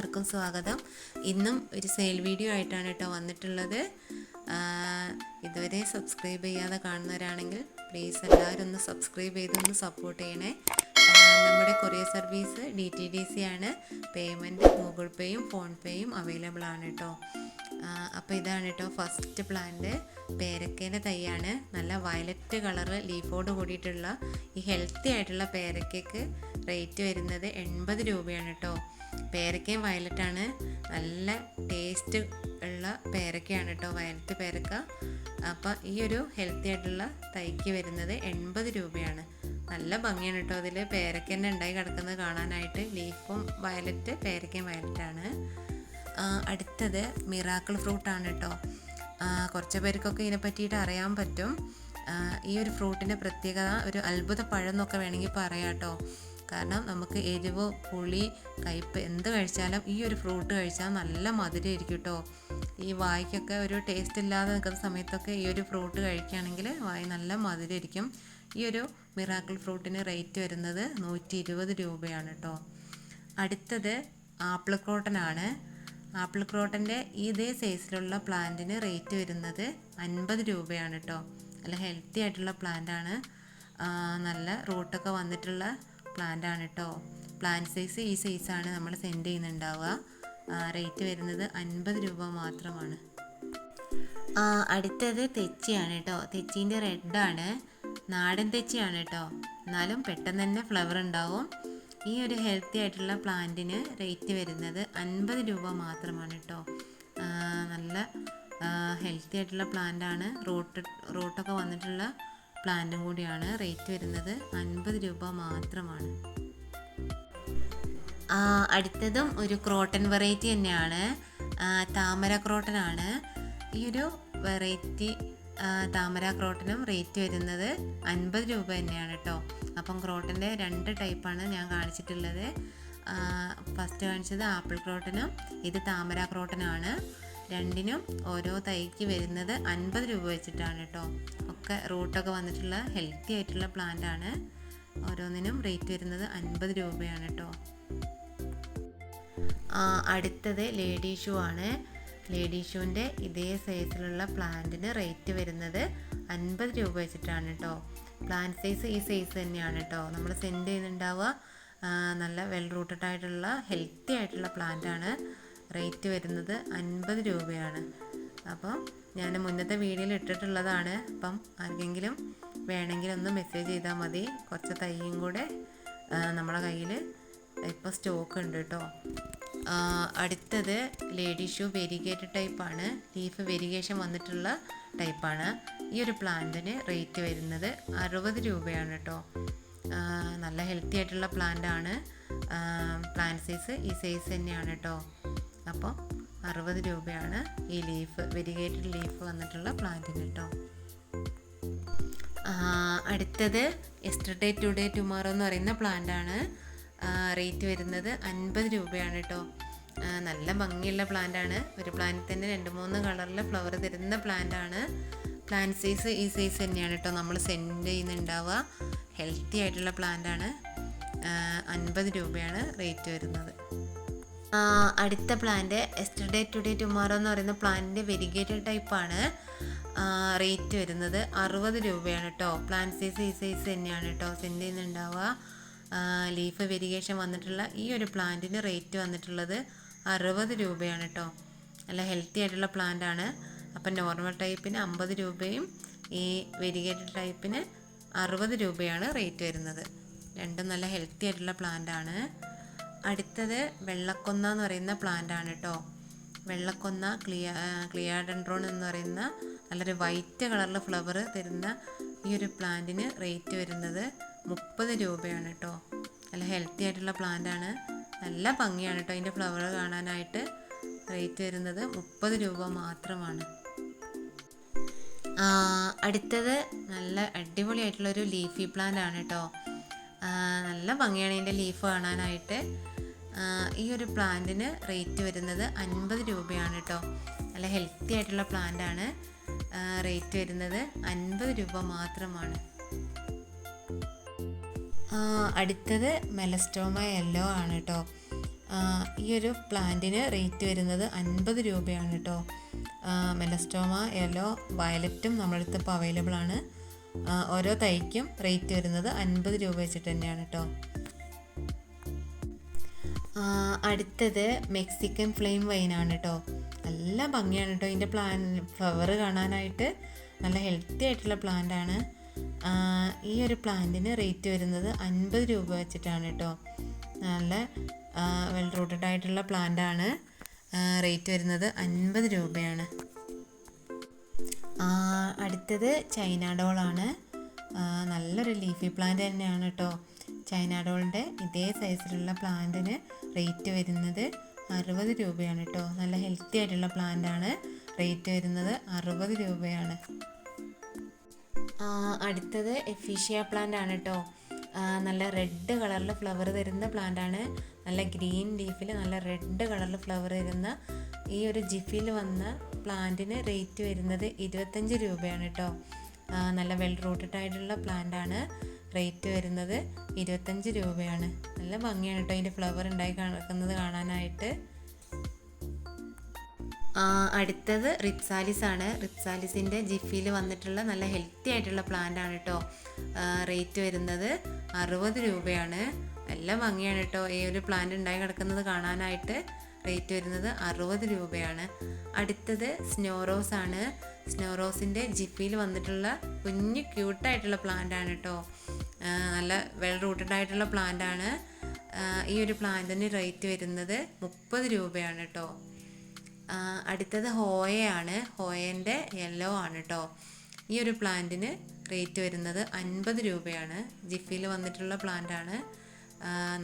എല്ലാവർക്കും സ്വാഗതം. ഇന്നും ഒരു സെയിൽ വീഡിയോ ആയിട്ടാണ് കേട്ടോ വന്നിട്ടുള്ളത്. ഇതുവരെ സബ്സ്ക്രൈബ് ചെയ്യാതെ കാണുന്നവരാണെങ്കിൽ പ്ലീസ് എല്ലാവരും ഒന്ന് സബ്സ്ക്രൈബ് ചെയ്തൊന്ന് സപ്പോർട്ട് ചെയ്യണേ. നമ്മുടെ courier service D T D C ആണ്. പേയ്മെന്റ് ഗൂഗിൾ പേയും ഫോൺ പേയും അവൈലബിൾ ആണ് കേട്ടോ. അപ്പോൾ ഇതാണ് കേട്ടോ ഫസ്റ്റ് പ്ലാന്റ് പേരക്കേന്റെ തൈയാണ്. നല്ല വയലറ്റ് കളറ് ലീഫോട് കൂടിയിട്ടുള്ള ഈ ഹെൽത്തി ആയിട്ടുള്ള പേരക്കയ്ക്ക് റേറ്റ് വരുന്നത് എൺപത് രൂപയാണ് കേട്ടോ പേരക്കയും വയലറ്റാണ്. നല്ല ടേസ്റ്റ് ഉള്ള പേരക്കയാണ് കേട്ടോ വയലറ്റ് പേരക്ക. അപ്പോൾ ഈ ഒരു ഹെൽത്തി ആയിട്ടുള്ള തൈക്ക് വരുന്നത് എൺപത് രൂപയാണ്. നല്ല ഭംഗിയാണ് കേട്ടോ അതിൽ പേരക്ക തന്നെ ഉണ്ടായി കിടക്കുന്നത് കാണാനായിട്ട്. ലീഫും വയലറ്റ് പേരക്കയും വയലറ്റാണ്. അടുത്തത് മിറാക്കിൾ ഫ്രൂട്ടാണ് കേട്ടോ കുറച്ച് പേർക്കൊക്കെ ഇതിനെ പറ്റിയിട്ട് അറിയാൻ പറ്റും. ഈ ഒരു ഫ്രൂട്ടിന്റെ പ്രത്യേകത ഒരു അത്ഭുത പഴം എന്നൊക്കെ വേണമെങ്കിൽ പറയാം കേട്ടോ കാരണം നമുക്ക് എരിവ് പുളി കയ്പ്പ് എന്ത് കഴിച്ചാലും ഈ ഒരു ഫ്രൂട്ട് കഴിച്ചാൽ നല്ല മധുരമായിരിക്കും കേട്ടോ ഈ വായ്ക്കൊക്കെ ഒരു ടേസ്റ്റ് ഇല്ലാതെ നിൽക്കുന്ന സമയത്തൊക്കെ ഈ ഒരു ഫ്രൂട്ട് കഴിക്കുകയാണെങ്കിൽ വായ നല്ല മധുരമായിരിക്കും. ഈ ഒരു മിറാക്കിൾ ഫ്രൂട്ടിന് റേറ്റ് വരുന്നത് നൂറ്റി ഇരുപത് രൂപയാണ് കേട്ടോ അടുത്തത് ആപ്പിൾ ക്രോട്ടനാണ് ആപ്പിൾ ക്രോട്ടന്റെ ഇതേ സൈസിലുള്ള പ്ലാന്റിന് റേറ്റ് വരുന്നത് അൻപത് രൂപയാണ് കേട്ടോ നല്ല ഹെൽത്തി ആയിട്ടുള്ള പ്ലാന്റാണ് നല്ല റൂട്ടൊക്കെ വന്നിട്ടുള്ള പ്ലാന്റാണ് കേട്ടോ പ്ലാന്റ് സൈസ് ഈ സൈസാണ് നമ്മൾ സെൻഡ് ചെയ്യുന്നുണ്ടാവുക. റേറ്റ് വരുന്നത് അൻപത് രൂപ മാത്രമാണ്. അടുത്തത് തെച്ചിയാണ് കേട്ടോ തെച്ചീന്റെ റെഡാണ്. നാടൻ തെച്ചിയാണ് കേട്ടോ എന്നാലും പെട്ടെന്ന് തന്നെ ഫ്ലവർ ഉണ്ടാവും. ഈ ഒരു ഹെൽത്തി ആയിട്ടുള്ള പ്ലാന്റിന് റേറ്റ് വരുന്നത് അൻപത് രൂപ മാത്രമാണ് കേട്ടോ നല്ല ഹെൽത്തി ആയിട്ടുള്ള പ്ലാന്റാണ്. റൂട്ട് റൂട്ടൊക്കെ വന്നിട്ടുള്ള പ്ലാന്റും കൂടിയാണ് റേറ്റ് വരുന്നത് അൻപത് രൂപ മാത്രമാണ്. അടുത്തതും ഒരു ക്രോട്ടൺ വെറൈറ്റി തന്നെയാണ്. താമര ക്രോട്ടൺ ആണ് ഈ ഒരു വെറൈറ്റി താമര ക്രോട്ടനും റേറ്റ് വരുന്നത് അൻപത് രൂപ തന്നെയാണ് കേട്ടോ. അപ്പം ക്രോട്ടന്റെ രണ്ട് ടൈപ്പാണ് ഞാൻ കാണിച്ചിട്ടുള്ളത്. ഫസ്റ്റ് കാണിച്ചത് ആപ്പിൾ ക്രോട്ടനും ഇത് താമര ക്രോട്ടനാണ്. രണ്ടിനും ഓരോ തൈക്ക് വരുന്നത് അൻപത് രൂപ വെച്ചിട്ടാണ് കേട്ടോ ഒക്കെ റൂട്ടൊക്കെ വന്നിട്ടുള്ള ഹെൽത്തി ആയിട്ടുള്ള പ്ലാന്റ് ആണ്. ഓരോന്നിനും റേറ്റ് വരുന്നത് അൻപത് രൂപയാണ് കേട്ടോ അടുത്തത് ലേഡി ഷൂ ആണ്. ലേഡി ഷൂവിന്റെ ഇതേ സൈസിലുള്ള പ്ലാന്റിന് റേറ്റ് വരുന്നത് അൻപത് രൂപ വെച്ചിട്ടാണ് കേട്ടോ പ്ലാന്റ് സൈസ് ഈ സൈസ് തന്നെയാണ് കേട്ടോ നമ്മൾ സെൻഡ് ചെയ്യുന്നുണ്ടാവുക നല്ല വെൽ റൂട്ടഡ് ആയിട്ടുള്ള ഹെൽത്തി ആയിട്ടുള്ള പ്ലാന്റ് ആണ്. റേറ്റ് വരുന്നത് അൻപത് രൂപയാണ്. അപ്പം ഞാൻ മുന്നത്തെ വീഡിയോയിൽ ഇട്ടിട്ടുള്ളതാണ്. അപ്പം ആർക്കെങ്കിലും വേണമെങ്കിൽ ഒന്ന് മെസ്സേജ് ചെയ്താൽ മതി. കുറച്ച് തൈയും കൂടെ നമ്മുടെ കയ്യിൽ ഇപ്പോൾ സ്റ്റോക്ക് ഉണ്ട് കേട്ടോ അടുത്തത് ലേഡി ഷൂ വെരിഗേറ്റഡ് ടൈപ്പാണ് ലീഫ് വെരിഗേഷൻ വന്നിട്ടുള്ള ടൈപ്പാണ് ഈ ഒരു പ്ലാന്റിന് റേറ്റ് വരുന്നത് അറുപത് രൂപയാണ് കേട്ടോ നല്ല ഹെൽത്തി ആയിട്ടുള്ള പ്ലാന്റ് ആണ്. പ്ലാന്റ് സൈസ് ഈ സൈസ് തന്നെയാണ് കേട്ടോ അപ്പോൾ അറുപത് രൂപയാണ് ഈ ലീഫ് വെരിഗേറ്റഡ് ലീഫ് വന്നിട്ടുള്ള പ്ലാന്റിന് കേട്ടോ. അടുത്തത് എസ്റ്റർഡേ ടുഡേ ടുമാറോ എന്ന് പറയുന്ന പ്ലാന്റാണ്. റേറ്റ് വരുന്നത് അൻപത് രൂപയാണ് കേട്ടോ. നല്ല ഭംഗിയുള്ള പ്ലാന്റാണ്. ഒരു പ്ലാന്റിൽ തന്നെ രണ്ട് മൂന്ന് കളറിൽ ഫ്ലവർ തരുന്ന പ്ലാന്റാണ്. പ്ലാന്റ് സൈസ് ഈ സൈസ് തന്നെയാണ് കേട്ടോ നമ്മൾ സെൻഡ് ചെയ്യുന്നുണ്ടാവുക. ഹെൽത്തി ആയിട്ടുള്ള പ്ലാന്റാണ്. അൻപത് രൂപയാണ് റേറ്റ് വരുന്നത്. അടുത്ത പ്ലാന്റ് എസ്റ്റർഡേ ടുഡേ ടുമാറോ എന്ന് പറയുന്ന പ്ലാന്റിന്റെ വെരിഗേറ്റഡ് ടൈപ്പാണ് റേറ്റ് വരുന്നത് അറുപത് രൂപയാണ് കേട്ടോ പ്ലാന്റ് സൈസ് ഈ സൈസ് തന്നെയാണ് കേട്ടോ സെൻഡ് ചെയ്യുന്നുണ്ടാവുക. ലീഫ് വെരിഗേഷൻ വന്നിട്ടുള്ള ഈ ഒരു പ്ലാന്റിന് റേറ്റ് വന്നിട്ടുള്ളത് അറുപത് രൂപയാണ് കേട്ടോ നല്ല ഹെൽത്തി ആയിട്ടുള്ള പ്ലാന്റ് ആണ്. അപ്പം നോർമൽ ടൈപ്പിന് അമ്പത് രൂപയും ഈ വെരിഗേറ്റഡ് ടൈപ്പിന് അറുപത് രൂപയാണ് റേറ്റ് വരുന്നത്. രണ്ടും നല്ല ഹെൽത്തി ആയിട്ടുള്ള പ്ലാന്റ് ആണ്. അടുത്തത് വെള്ളക്കൊന്ന എന്ന് പറയുന്ന പ്ലാന്റ് ആണ് കേട്ടോ വെള്ളക്കൊന്ന ക്ലിയ ക്ലിയാഡൻഡ്രോൺ എന്ന് പറയുന്ന നല്ലൊരു വൈറ്റ് കളറിൽ ഫ്ലവർ തരുന്ന ഈ ഒരു പ്ലാന്റിന് റേറ്റ് വരുന്നത് മുപ്പത് രൂപയാണ് കേട്ടോ നല്ല ഹെൽത്തി ആയിട്ടുള്ള പ്ലാന്റ് ആണ്. നല്ല ഭംഗിയാണ് കേട്ടോ അതിന്റെ ഫ്ലവർ കാണാനായിട്ട്. റേറ്റ് വരുന്നത് മുപ്പത് രൂപ മാത്രമാണ്. അടുത്തത് നല്ല അടിപൊളിയായിട്ടുള്ളൊരു ലീഫി പ്ലാന്റ് ആണ് കേട്ടോ നല്ല ഭംഗിയാണ് ഇതിന്റെ ലീഫ് കാണാനായിട്ട്. ഈ ഒരു പ്ലാന്റിന് റേറ്റ് വരുന്നത് അൻപത് രൂപയാണ് കേട്ടോ. നല്ല ഹെൽത്തി ആയിട്ടുള്ള പ്ലാന്റാണ്. റേറ്റ് വരുന്നത് അൻപത് രൂപ മാത്രമാണ്. അടുത്തത് മെലസ്റ്റോമ യെല്ലോ ആണ് കേട്ടോ. ഈ ഒരു പ്ലാന്റിന് റേറ്റ് വരുന്നത് അൻപത് രൂപയാണ് കേട്ടോ. മെലസ്റ്റോമ യെല്ലോ വയലറ്റും നമ്മളടുത്ത് ഇപ്പോൾ അവൈലബിൾ ആണ്. ഓരോ തൈക്കും റേറ്റ് വരുന്നത് അൻപത് രൂപ വെച്ചിട്ട് തന്നെയാണ് കേട്ടോ അടുത്തത് മെക്സിക്കൻ ഫ്ലെയിം വൈനാണ് കേട്ടോ നല്ല ഭംഗിയാണ് കേട്ടോ ഇതിന്റെ പ്ലാൻ ഫ്ലവർ കാണാനായിട്ട് നല്ല ഹെൽത്തി ആയിട്ടുള്ള പ്ലാന്റ് ആണ്. ഈ ഒരു പ്ലാന്റിന് റേറ്റ് വരുന്നത് അൻപത് രൂപ വെച്ചിട്ടാണ് കേട്ടോ നല്ല വെൽ റൂട്ടഡ് ആയിട്ടുള്ള പ്ലാന്റ് ആണ്. റേറ്റ് വരുന്നത് അൻപത് രൂപയാണ്. അടുത്തത് ചൈന ഡോളാണ്. നല്ലൊരു ലീഫി പ്ലാന്റ് തന്നെയാണ് കേട്ടോ ചൈന ഡോളിന്റെ ഇതേ സൈസിലുള്ള പ്ലാന്റിന് റേറ്റ് വരുന്നത് അറുപത് രൂപയാണ് കേട്ടോ നല്ല ഹെൽത്തി ആയിട്ടുള്ള പ്ലാന്റാണ് റേറ്റ് വരുന്നത് അറുപത് രൂപയാണ്. അടുത്തത് എഫീഷ്യ പ്ലാന്റ് ആണ് കേട്ടോ നല്ല റെഡ് കളറിൽ ഫ്ലവർ തരുന്ന പ്ലാന്റ് ആണ്. നല്ല ഗ്രീൻ ലീഫിൽ നല്ല റെഡ് കളറിൽ ഫ്ലവർ തരുന്ന ഈ ഒരു ജിഫിൽ വന്ന പ്ലാന്റിന് റേറ്റ് വരുന്നത് ഇരുപത്തഞ്ച് രൂപയാണ് കേട്ടോ. നല്ല വെൽ റൂട്ടഡ് ആയിട്ടുള്ള പ്ലാന്റ് ആണ്. റേറ്റ് വരുന്നത് ഇരുപത്തഞ്ച് രൂപയാണ്. നല്ല ഭംഗിയാണ് കേട്ടോ അതിന്റെ ഫ്ലവർ ഉണ്ടായി കിടക്കുന്നത് കാണാനായിട്ട്. അടുത്തത് റിപ്സാലിസ് ആണ്. റിപ്സാലിസിന്റെ ജിഫിയിൽ വന്നിട്ടുള്ള നല്ല ഹെൽത്തി ആയിട്ടുള്ള പ്ലാന്റ് ആണ് കേട്ടോ. റേറ്റ് വരുന്നത് അറുപത് രൂപയാണ്. നല്ല ഭംഗിയാണ് കേട്ടോ ഈ ഒരു പ്ലാന്റ് ഉണ്ടായി കിടക്കുന്നത് കാണാനായിട്ട്. റേറ്റ് വരുന്നത് അറുപത് രൂപയാണ്. അടുത്തത് സ്നോറോസ് ആണ്. സ്നോറോസിന്റെ ജിപ്പിയിൽ വന്നിട്ടുള്ള കുഞ്ഞ് ക്യൂട്ടായിട്ടുള്ള പ്ലാന്റ് ആണ് കേട്ടോ നല്ല വെൽ റൂട്ടഡ് ആയിട്ടുള്ള പ്ലാന്റ് ആണ്. ഈ ഒരു പ്ലാന്റിന് റേറ്റ് വരുന്നത് മുപ്പത് രൂപയാണ് കേട്ടോ അടുത്തത് ഹോയയാണ്. ഹോയന്റെ യെല്ലോ ആണ് കേട്ടോ ഈ ഒരു പ്ലാന്റിന് റേറ്റ് വരുന്നത് അൻപത് രൂപയാണ്. ജിഫിയിൽ വന്നിട്ടുള്ള പ്ലാന്റ് ആണ്.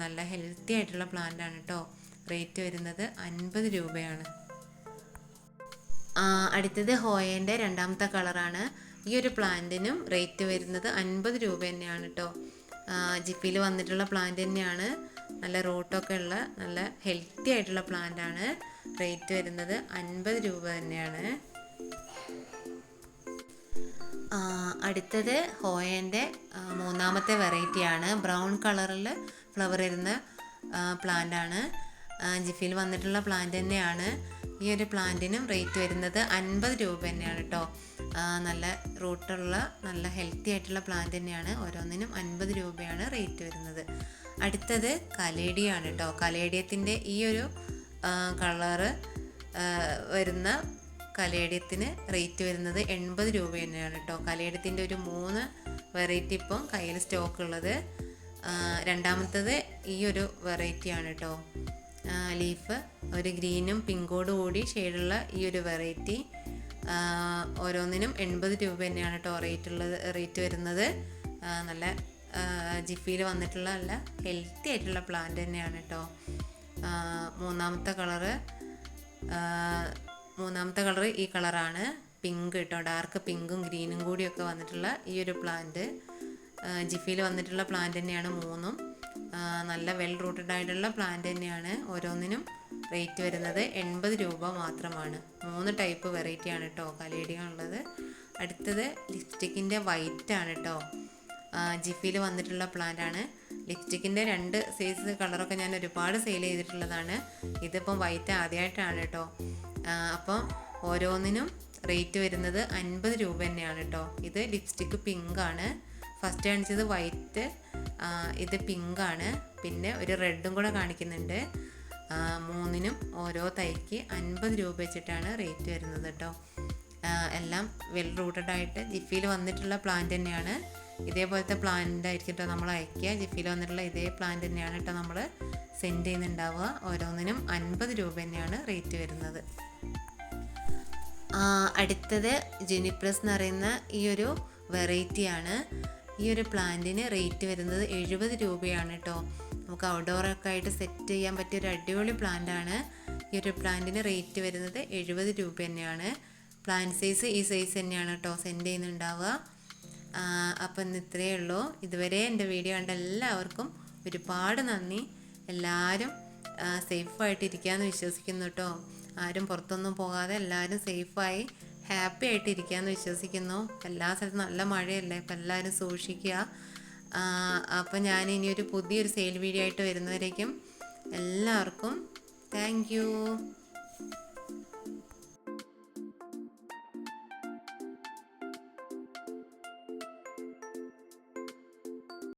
നല്ല ഹെൽത്തി ആയിട്ടുള്ള പ്ലാന്റ് ആണ് കേട്ടോ റേറ്റ് വരുന്നത് അൻപത് രൂപയാണ്. അടുത്തത് ഹോയേന്റെ രണ്ടാമത്തെ കളറാണ്. ഈ ഒരു പ്ലാന്റിനും റേറ്റ് വരുന്നത് അൻപത് രൂപ തന്നെയാണ് കേട്ടോ ജിപ്പിയിൽ വന്നിട്ടുള്ള പ്ലാന്റ് തന്നെയാണ്. നല്ല റോട്ടൊക്കെ ഉള്ള നല്ല ഹെൽത്തി ആയിട്ടുള്ള പ്ലാന്റ് ആണ്. റേറ്റ് വരുന്നത് അൻപത് രൂപ തന്നെയാണ്. അടുത്തത് ഹോയേന്റെ മൂന്നാമത്തെ വെറൈറ്റിയാണ് ബ്രൗൺ കളറിൽ ഫ്ലവർ വരുന്ന പ്ലാന്റ് ആണ്. ജിഫിയിൽ വന്നിട്ടുള്ള പ്ലാന്റ് തന്നെയാണ്. ഈ ഒരു പ്ലാന്റിനും റേറ്റ് വരുന്നത് അൻപത് രൂപ തന്നെയാണ് കേട്ടോ നല്ല റൂട്ടുള്ള നല്ല ഹെൽത്തി ആയിട്ടുള്ള പ്ലാന്റ് തന്നെയാണ്. ഓരോന്നിനും അൻപത് രൂപയാണ് റേറ്റ് വരുന്നത്. അടുത്തത് കലേഡിയാണ് കേട്ടോ കലേഡിയത്തിന്റെ ഈ ഒരു കളറ് വരുന്ന കലേഡിയത്തിന് റേറ്റ് വരുന്നത് എൺപത് രൂപ തന്നെയാണ് കേട്ടോ കലേഡിയത്തിന്റെ ഒരു മൂന്ന് വെറൈറ്റി ഇപ്പം കയ്യിൽ സ്റ്റോക്ക് ഉള്ളത്. രണ്ടാമത്തത് ഈ ഒരു വെറൈറ്റിയാണ് കേട്ടോ ലീഫ് ഒരു ഗ്രീനും പിങ്കോട് കൂടി ഷെയ്ഡുള്ള ഈ ഒരു വെറൈറ്റി ഓരോന്നിനും എൺപത് രൂപ തന്നെയാണ് കേട്ടോ റേറ്റ് ഉള്ളത് റേറ്റ് വരുന്നത്. നല്ല ജിഫിയിൽ വന്നിട്ടുള്ള നല്ല ഹെൽത്തി ആയിട്ടുള്ള പ്ലാന്റ് തന്നെയാണ് കേട്ടോ മൂന്നാമത്തെ കളറ് മൂന്നാമത്തെ കളറ് ഈ കളറാണ് പിങ്ക് കേട്ടോ ഡാർക്ക് പിങ്കും ഗ്രീനും കൂടിയൊക്കെ വന്നിട്ടുള്ള ഈ ഒരു പ്ലാന്റ് ജിഫിയിൽ വന്നിട്ടുള്ള പ്ലാന്റ് തന്നെയാണ് മൂന്നും. നല്ല വെൽ റൂട്ടഡ് ആയിട്ടുള്ള പ്ലാന്റ് തന്നെയാണ്. ഓരോന്നിനും റേറ്റ് വരുന്നത് എൺപത് രൂപ മാത്രമാണ്. മൂന്ന് ടൈപ്പ് വെറൈറ്റി ആണ് കേട്ടോ കലേഡിയ ഉള്ളത് അടുത്തത് ലിപ്സ്റ്റിക്കിന്റെ വൈറ്റ് ആണ് കേട്ടോ ജിഫിയിൽ വന്നിട്ടുള്ള പ്ലാന്റ് ആണ്. ലിപ്സ്റ്റിക്കിന്റെ രണ്ട് സൈസ് കളറൊക്കെ ഞാൻ ഒരുപാട് സെയിൽ ചെയ്തിട്ടുള്ളതാണ്. ഇതിപ്പം വൈറ്റ് ആദ്യമായിട്ടാണ് കേട്ടോ അപ്പം ഓരോന്നിനും റേറ്റ് വരുന്നത് അൻപത് രൂപ തന്നെയാണ് കേട്ടോ ഇത് ലിപ്സ്റ്റിക്ക് പിങ്ക് ആണ്. ഫസ്റ്റ് കാണിച്ചത് വൈറ്റ് ഇത് പിങ്ക് ആണ് പിന്നെ ഒരു റെഡും കൂടെ കാണിക്കുന്നുണ്ട്. മൂന്നിനും ഓരോ തൈക്ക് അൻപത് രൂപ വെച്ചിട്ടാണ് റേറ്റ് വരുന്നത് കേട്ടോ എല്ലാം വെൽ റൂട്ടഡ് ആയിട്ട് ജിഫിയിൽ വന്നിട്ടുള്ള പ്ലാന്റ് തന്നെയാണ്. ഇതേപോലത്തെ പ്ലാന്റ് ആയിരിക്കും കേട്ടോ നമ്മൾ അയക്കുക ജിഫിയിൽ വന്നിട്ടുള്ള ഇതേ പ്ലാന്റ് തന്നെയാണ് കേട്ടോ നമ്മൾ സെൻഡ് ചെയ്യുന്നുണ്ടാവുക. ഓരോന്നിനും അൻപത് രൂപ തന്നെയാണ് റേറ്റ് വരുന്നത്. അടുത്തത് ജെനിപ്രസ് എന്ന് പറയുന്ന ഈ ഒരു വെറൈറ്റിയാണ്. ഈ ഒരു പ്ലാന്റിന് റേറ്റ് വരുന്നത് എഴുപത് രൂപയാണ് കേട്ടോ നമുക്ക് ഔട്ട്ഡോറൊക്കെ ആയിട്ട് സെറ്റ് ചെയ്യാൻ പറ്റിയ ഒരു അടിപൊളി പ്ലാന്റാണ് ഈ ഒരു പ്ലാന്റിന് റേറ്റ് വരുന്നത് എഴുപത് രൂപ തന്നെയാണ്. പ്ലാന്റ് സൈസ് ഈ സൈസ് തന്നെയാണ് കേട്ടോ സെൻഡ് ചെയ്യുന്നുണ്ടാവുക. അപ്പം ഇന്ന് ഇത്രയേ ഉള്ളൂ. ഇതുവരെ എന്റെ വീഡിയോ കണ്ട എല്ലാവർക്കും ഒരുപാട് നന്ദി. എല്ലാവരും സേഫായിട്ടിരിക്കുക ഇരിക്കാമെന്ന് വിശ്വസിക്കുന്നു കേട്ടോ ആരും പുറത്തൊന്നും പോകാതെ എല്ലാവരും സേഫായി ഹാപ്പി ആയിട്ട് ഇരിക്കാമെന്ന് വിശ്വസിക്കുന്നു. എല്ലാ സ്ഥലത്തും നല്ല മഴയല്ലേ അപ്പം എല്ലാവരും സൂക്ഷിക്കുക. അപ്പം ഞാൻ ഇനി ഒരു പുതിയൊരു സെയിൽ വീഡിയോ ആയിട്ട് വരുന്നവരേക്കും എല്ലാവർക്കും താങ്ക്